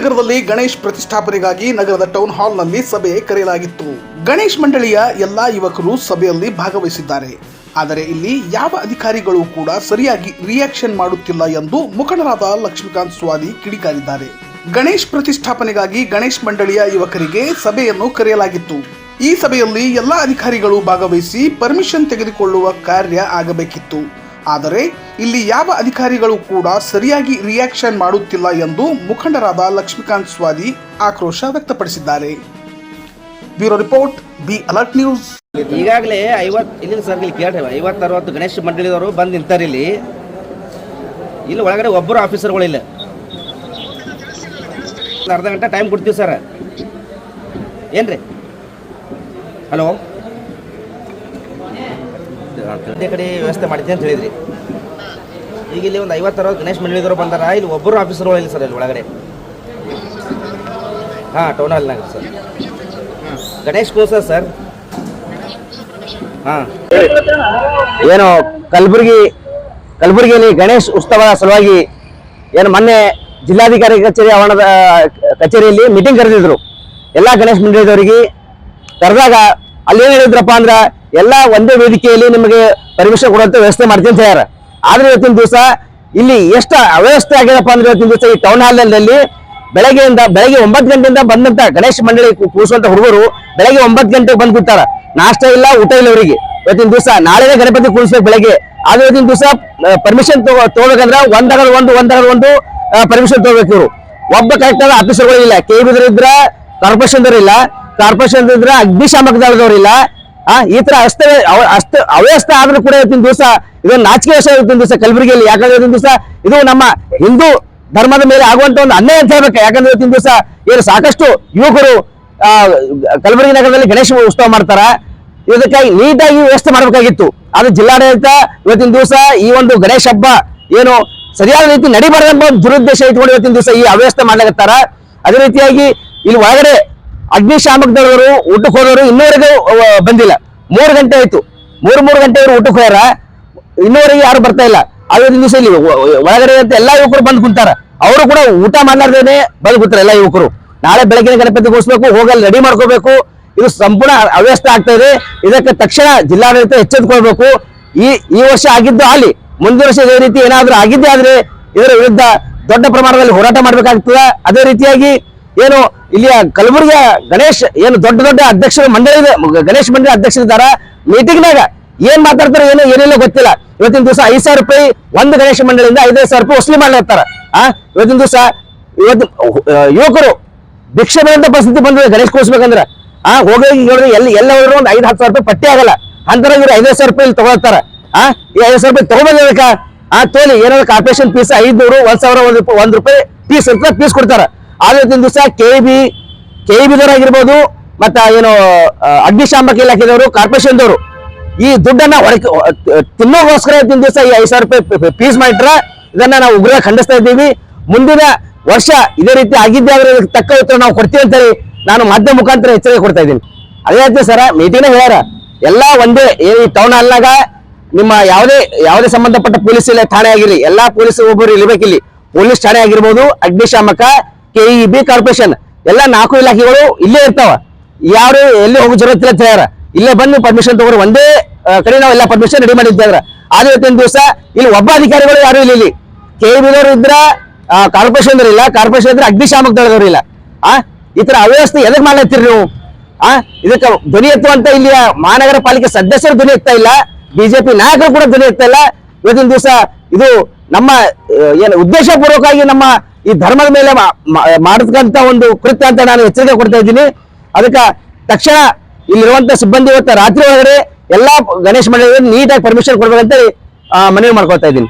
ನಗರದಲ್ಲಿ ಗಣೇಶ್ ಪ್ರತಿಷ್ಠಾಪನೆಗಾಗಿ ನಗರದ ಟೌನ್ ಹಾಲ್ನಲ್ಲಿ ಸಭೆ ಕರೆಯಲಾಗಿತ್ತು. ಗಣೇಶ್ ಮಂಡಳಿಯ ಎಲ್ಲಾ ಯುವಕರು ಸಭೆಯಲ್ಲಿ ಭಾಗವಹಿಸಿದ್ದಾರೆ. ಆದರೆ ಇಲ್ಲಿ ಯಾವ ಅಧಿಕಾರಿಗಳು ಕೂಡ ಸರಿಯಾಗಿ ರಿಯಾಕ್ಷನ್ ಮಾಡುತ್ತಿಲ್ಲ ಎಂದು ಮುಖಂಡರಾದ ಲಕ್ಷ್ಮೀಕಾಂತ್ ಸ್ವಾದಿ ಕಿಡಿಕಾರಿದ್ದಾರೆ. ಗಣೇಶ್ ಪ್ರತಿಷ್ಠಾಪನೆಗಾಗಿ ಗಣೇಶ್ ಮಂಡಳಿಯ ಯುವಕರಿಗೆ ಸಭೆಯನ್ನು ಕರೆಯಲಾಗಿತ್ತು. ಈ ಸಭೆಯಲ್ಲಿ ಎಲ್ಲಾ ಅಧಿಕಾರಿಗಳು ಭಾಗವಹಿಸಿ ಪರ್ಮಿಷನ್ ತೆಗೆದುಕೊಳ್ಳುವ ಕಾರ್ಯ ಆಗಬೇಕಿತ್ತು. ಆದರೆ ಇಲ್ಲಿ ಯಾವ ಅಧಿಕಾರಿಗಳು ಕೂಡ ಸರಿಯಾಗಿ ರಿಯಾಕ್ಷನ್ ಮಾಡುತ್ತಿಲ್ಲ ಎಂದು ಮುಖಂಡರಾದ ಲಕ್ಷ್ಮೀಕಾಂತ್ ಸ್ವಾದಿ ಆಕ್ರೋಶ ವ್ಯಕ್ತಪಡಿಸಿದ್ದಾರೆ. Bureau report, be alert news. ಈಗಾಗಲೇ ಐವತ್ತು ಇಲ್ಲಿ ಸರ್ ಇಲ್ಲಿ ಕೇಳ್ರಿ ಐವತ್ತು ಅರವತ್ತು ಗಣೇಶ ಮಂಡಳಿದವರು ಬಂದು ನಿಂತಾರೆ ಇಲ್ಲಿ. ಇಲ್ಲಿ ಒಳಗಡೆ ಒಬ್ಬರು ಆಫೀಸರ್ಗಳಿಲ್ಲ ಅರ್ಧ ಗಂಟೆ ಟೈಮ್ ಕೊಡ್ತೀವಿ ಸರ್. ಏನ್ರಿ? ಹಲೋ? ಅದೇ ಕಡೆ ವ್ಯವಸ್ಥೆ ಮಾಡಿದ್ದೆ ಅಂತ ಹೇಳಿದ್ರಿ. ಈಗ ಇಲ್ಲಿ ಒಂದು ಐವತ್ತು ಅರವತ್ತು ಗಣೇಶ ಮಂಡಳಿದವರು ಬಂದಾರ. ಇಲ್ಲಿ ಒಬ್ಬರು ಆಫೀಸರ್ಗಳಿಲ್ಲ ಸರ್ ಇಲ್ಲಿ ಒಳಗಡೆ. ಹಾಂ ಟೌನ್ ಹಾಲ್ನಾಗ ಸರ್. ಗಣೇಶ್ ಕೋಸ ಸರ್. ಹಾಂ. ಏನು ಕಲಬುರಗಿ, ಕಲಬುರಗಿಯಲ್ಲಿ ಗಣೇಶ್ ಉತ್ಸವದ ಸಲುವಾಗಿ ಏನು ಮೊನ್ನೆ ಜಿಲ್ಲಾಧಿಕಾರಿ ಕಚೇರಿ ಆವರಣದ, ಕಚೇರಿಯಲ್ಲಿ ಮೀಟಿಂಗ್ ಕರೆದಿದ್ರು. ಎಲ್ಲ ಗಣೇಶ್ ಮಂಡಳಿದವರಿಗೆ. ಕರೆದಾಗ ಅಲ್ಲಿ ಹೇಳಿದ್ರಪ್ಪ ಅಂದ್ರೆ, ಎಲ್ಲ ಒಂದೇ ವೇದಿಕೆಯಲ್ಲಿ ನಿಮಗೆ ಪರ್ಮಿಷನ್ ಕೊಡುವಂತ ವ್ಯವಸ್ಥೆ ಮಾಡ್ತೀನಿ ಅಂತ ಹೇಳ್ಯಾರ. ಆದ್ರೆ ಇವತ್ತಿನ ದಿವಸ ಇಲ್ಲಿ ಎಷ್ಟು ಅವ್ಯವಸ್ಥೆ ಆಗಿದೆಪ್ಪ ಅಂದ್ರೆ ಇವತ್ತಿನ ದಿವಸ ಈ ಟೌನ್ ಹಾಲ್ನಲ್ಲಿ ಬೆಳಗ್ಗೆಯಿಂದ, ಬೆಳಗ್ಗೆ ಒಂಬತ್ತು ಗಂಟೆಯಿಂದ ಬಂದಂತ ಗಣೇಶ ಮಂಡಳಿ ಕೂಸುವಂತ ಹುಡುಗರು ಬೆಳಗ್ಗೆ ಒಂಬತ್ತು ಗಂಟೆಗೆ ಬಂದು ಕೂತಾರ. ನಾಷ್ಟ ಇಲ್ಲ, ಊಟ ಇಲ್ಲ ಅವರಿಗೆ. ಇವತ್ತಿನ ದಿವಸ ನಾಳೆನೇ ಗಣಪತಿ ಕೂರಿಸ್ಬೇಕು ಬೆಳಗ್ಗೆ. ಆದ್ರೆ ಇವತ್ತಿನ ದಿವಸ ಪರ್ಮಿಷನ್ ತಗೋಬೇಕಂದ್ರೆ ಒಂದರ ಒಂದು ಒಂದಾಗ ಒಂದು ಪರ್ಮಿಷನ್ ತಗೋಬೇಕು ಇವರು. ಒಬ್ಬ ಕರೆಕ್ಟ್ ಆದ ಆಫೀಸರ್ಗಳು ಇಲ್ಲ. ಕೆ ಕಾರ್ಪೊರೇಷನ್ ಇಲ್ಲ. ಕಾರ್ಪೊರೇಷನ್ ಅಗ್ನಿಶಾಮಕ ದಳದವ್ರಿಲ್ಲ ಆ, ಈ ತರ ಅಷ್ಟ ಅವ- ಅಸ್ತ ಅವ್ಯವಸ್ಥೆ ಆದ್ರೂ ಕೂಡ ಇವತ್ತಿನ ದಿವಸ ಇದೊಂದು ನಾಚಿಕೆ ವಿಷಯ ಇವತ್ತಿನ ದಿವಸ ಕಲಬುರಗಿಯಲ್ಲಿ. ಯಾಕಂದ್ರೆ ಇವತ್ತಿನ ದಿವಸ ಇದು ನಮ್ಮ ಹಿಂದೂ ಧರ್ಮದ ಮೇಲೆ ಆಗುವಂತ ಒಂದು ಅನ್ಯಾಯ ಅಂತ ಹೇಳ್ಬೇಕು. ಯಾಕಂದ್ರೆ ಇವತ್ತಿನ ದಿವಸ ಏನು ಸಾಕಷ್ಟು ಯುವಕರು ಕಲಬುರಗಿ ನಗರದಲ್ಲಿ ಗಣೇಶ ಉತ್ಸವ ಮಾಡ್ತಾರ. ಇದಕ್ಕಾಗಿ ನೀಟಾಗಿ ವ್ಯವಸ್ಥೆ ಮಾಡಬೇಕಾಗಿತ್ತು. ಆದ್ರೆ ಜಿಲ್ಲಾಡಳಿತ ಇವತ್ತಿನ ದಿವಸ ಈ ಒಂದು ಗಣೇಶ ಹಬ್ಬ ಏನು ಸರಿಯಾದ ರೀತಿ ನಡಿಬಾರದು ಒಂದು ದುರುದ್ದೇಶ ಇಟ್ಕೊಂಡು ಇವತ್ತಿನ ದಿವಸ ಈ ಅವ್ಯವಸ್ಥೆ ಮಾಡ್ಲಾಗತ್ತಾರ ಅದೇ ರೀತಿಯಾಗಿ ಇಲ್ಲಿ ಒಳಗಡೆ ಅಗ್ನಿಶಾಮಕ ದಳವರು ಊಟಕ್ಕೆ ಹೋದವರು ಇನ್ನೂವರೆಗೂ ಬಂದಿಲ್ಲ. ಮೂರು ಗಂಟೆ ಆಯ್ತು. ಮೂರು ಮೂರು ಗಂಟೆ ಅವರು ಊಟಕ್ಕೆ ಹೋಗ್ಯಾರ. ಇನ್ನೂವರೆಗೆ ಯಾರು ಬರ್ತಾ ಇಲ್ಲ. ಅವತ್ತಿನ ದಿವಸ ಇಲ್ಲಿ ಒಳಗಡೆ ಅಂತ ಎಲ್ಲಾ ಯುವಕರು ಬಂದು ಕುಂತಾರ. ಅವರು ಕೂಡ ಊಟ ಮಾಡಲಾರ್ದೇನೆ ಬಂದು ಕೂತಾರೆ ಎಲ್ಲಾ ಯುವಕರು. ನಾಳೆ ಬೆಳಗಿನ ಗಣಪತಿ ಕೂರಿಸ್ಬೇಕು ಹೋಗಲ್ಲಿ ರೆಡಿ ಮಾಡ್ಕೋಬೇಕು. ಇದು ಸಂಪೂರ್ಣ ಅವ್ಯಸ್ತ ಆಗ್ತಾ ಇದೆ. ಇದಕ್ಕೆ ತಕ್ಷಣ ಜಿಲ್ಲಾಡಳಿತ ಎಚ್ಚೆತ್ತುಕೊಳ್ಬೇಕು. ಈ ಈ ವರ್ಷ ಆಗಿದ್ದು ಅಲ್ಲಿ ಮುಂದಿನ ವರ್ಷ ಇದೇ ರೀತಿ ಏನಾದ್ರೂ ಆಗಿದ್ದೇ ಆದ್ರೆ ಇದರ ವಿರುದ್ಧ ದೊಡ್ಡ ಪ್ರಮಾಣದಲ್ಲಿ ಹೋರಾಟ ಮಾಡ್ಬೇಕಾಗ್ತದೆ. ಅದೇ ರೀತಿಯಾಗಿ ಏನು, ಇಲ್ಲಿಯ ಕಲಬುರಗಿಯ ಗಣೇಶ್, ಏನು ದೊಡ್ಡ ದೊಡ್ಡ ಅಧ್ಯಕ್ಷರ ಮಂಡಳಿ ಗಣೇಶ್ ಮಂಡಳಿ ಅಧ್ಯಕ್ಷರಿದ್ದಾರ ಮೀಟಿಂಗ್ನಾಗ ಏನ್ ಮಾತಾಡ್ತಾರೆ, ಏನೋ ಏನಿಲ್ಲ ಗೊತ್ತಿಲ್ಲ. ಇವತ್ತಿನ ದಿವಸ ಐದು ಸಾವಿರ ರೂಪಾಯಿ ಒಂದು ಗಣೇಶ ಮಂಡಳಿಯಿಂದ ಐದೈದು ಸಾವಿರ ರೂಪಾಯಿ ವಸೂಲಿ ಮಾಡ್ಲಾಗ್ತಾರ ಆ, ಇವತ್ತಿನ ದಿವಸ ಇವತ್ತು ಯುವಕರು ಭಿಕ್ಷೆ ಪರಿಸ್ಥಿತಿ ಬಂದ್ರೆ ಗಣೇಶ್ ಕೂರಿಸ್ಬೇಕಂದ್ರೆ. ಆ, ಹೋಗಿ ಎಲ್ಲಿ, ಎಲ್ಲ ಹೋದ್ರು ಒಂದು ಐದು, ಹತ್ತು ಸಾವಿರ ರೂಪಾಯಿ ಪಟ್ಟಿ ಆಗಲ್ಲ. ಅಂತರ ಇವ್ರು ಐದೈದು ಸಾವಿರ ರೂಪಾಯಿ ತಗೊಳ್ತಾರ. ಆ, ಈ ಐದು ಸಾವಿರ ರೂಪಾಯಿ ತಗೊಂಬಂದಿರಕ ಆ, ತೋಲಿ, ಏನಾದ್ರು ಕಾರ್ಪೊರೇಷನ್ ಫೀಸ್ ಐದ್ನೂರು, ಒಂದ್ ಸಾವಿರ, ಒಂದ್ ರೂಪಾಯಿ ಪೀಸ್ ಅಂತ ಪೀಸ್ ಕೊಡ್ತಾರ. ಆದ್ರೆ ಇವತ್ತಿನ ದಿವಸ ಕೆ ಬಿ ಕೆ ಆಗಿರ್ಬೋದು, ಮತ್ತ ಏನು ಅಗ್ನಿಶಾಮಕ ಇಲಾಖೆದವರು ಕಾರ್ಪೊರೇಷನ್ದವರು ಈ ದುಡ್ಡನ್ನ ಹೊರಕೆ ತಿನ್ನೋಗೋಸ್ಕರ ಇವತ್ತಿನ ದಿವಸ ಈ ಐದು ಸಾವಿರ ರೂಪಾಯಿ ಫೀಸ್ ಮಾಡಿಟ್ರೆ ಇದನ್ನ ನಾವು ಉಗ್ರ ಖಂಡಿಸ್ತಾ ಇದ್ದೀವಿ. ಮುಂದಿನ ವರ್ಷ ಇದೇ ರೀತಿ ಆಗಿದ್ದೇ ಇದಕ್ಕೆ ತಕ್ಕ ಉತ್ತರ ನಾವು ಕೊಡ್ತೀವಿ ಅಂತೇಳಿ ನಾನು ಮಾಧ್ಯಮ ಮುಖಾಂತರ ಎಚ್ಚರಿಕೆ ಕೊಡ್ತಾ ಇದ್ದೀನಿ. ಅದೇ ರೀತಿ ಸರ ಮೀಟಿಂಗ್ ಹೇಳ್ಯಾರ, ಎಲ್ಲಾ ಒಂದೇ, ಈ ಟೌನ್ ಹಾಲ್ನಾಗ ನಿಮ್ಮ ಯಾವುದೇ ಯಾವುದೇ ಸಂಬಂಧಪಟ್ಟ ಪೊಲೀಸ್ ಇಲ್ಲ ಠಾಣೆ ಆಗಿರಲಿ, ಎಲ್ಲಾ ಪೊಲೀಸ್ ಒಬ್ಬರು ಇರ್ಬೇಕಿಲ್ಲಿ ಪೊಲೀಸ್ ಠಾಣೆ ಆಗಿರ್ಬೋದು, ಅಗ್ನಿಶಾಮಕ ಕೆ ಇ ಬಿ ಕಾರ್ಪೊರೇಷನ್ ಎಲ್ಲ ನಾಲ್ಕು ಇಲಾಖೆಗಳು ಇಲ್ಲೇ ಇರ್ತಾವ. ಯಾರು ಎಲ್ಲಿ ಹೋಗು ಜರುರತ್ ಇಲ್ಲ ಅಂತ ಇಲ್ಲೇ ಬಂದು ಪರ್ಮಿಷನ್ ತಗೊಂಡು ಒಂದೇ ಕಡೆ ನಾವು ಎಲ್ಲ ಪರ್ಮಿಷನ್ ರೆಡಿ ಮಾಡಿದ್ದೇವ್ರ ಆದ್ರೆ ಇವತ್ತಿನ ದಿವಸ ಇಲ್ಲಿ ಒಬ್ಬ ಅಧಿಕಾರಿಗಳು ಯಾರು ಇಲ್ಲ ಇಲ್ಲಿ. ಕೆ ಬಿದವರು ಇದ್ರ ಕಾರ್ಪೊರೇಷನ್ ಇಲ್ಲ. ಕಾರ್ಪೊರೇಷನ್ ಇದ್ರೆ ಅಗ್ನಿಶಾಮಕ ದಳದವ್ರು ಇಲ್ಲ. ಆ, ಈ ತರ ಅವ್ಯವಸ್ಥೆ ಎದಕ್ ಮಾಡ್ಲತ್ತೀರಿ ನೀವು? ಆ, ಇದಕ್ಕೆ ಧ್ವನಿ ಎತ್ತುವಂತ ಇಲ್ಲಿಯ ಮಹಾನಗರ ಪಾಲಿಕೆ ಸದಸ್ಯರು ಧ್ವನಿ ಎತ್ತಾ ಇಲ್ಲ. ಬಿಜೆಪಿ ನಾಯಕರು ಕೂಡ ಧ್ವನಿ ಎತ್ತಾ ಇಲ್ಲ. ಇವತ್ತಿನ ದಿವಸ ಇದು ನಮ್ಮ ಏನು ಉದ್ದೇಶ ಉದ್ದೇಶಪೂರ್ವಕವಾಗಿ ನಮ್ಮ ಈ ಧರ್ಮದ ಮೇಲೆ ಮಾಡತಕ್ಕಂತ ಒಂದು ಕೃತ್ಯ ಅಂತ ನಾನು ಎಚ್ಚರಿಕೆ ಕೊಡ್ತಾ ಇದ್ದೀನಿ. ಅದಕ್ಕೆ ತಕ್ಷಣ ಇಲ್ಲಿರುವಂತ ಸಿಬ್ಬಂದಿ ಇವತ್ತು ರಾತ್ರಿ ಒಳಗಡೆ ಎಲ್ಲಾ ಗಣೇಶ ಮಂಡಳಿ ನೀಟಾಗಿ ಪರ್ಮಿಷನ್ ಕೊಡ್ಬೇಕಂತ ಆ, ಮನವಿ ಮಾಡ್ಕೊಳ್ತಾ ಇದ್ದೀನಿ.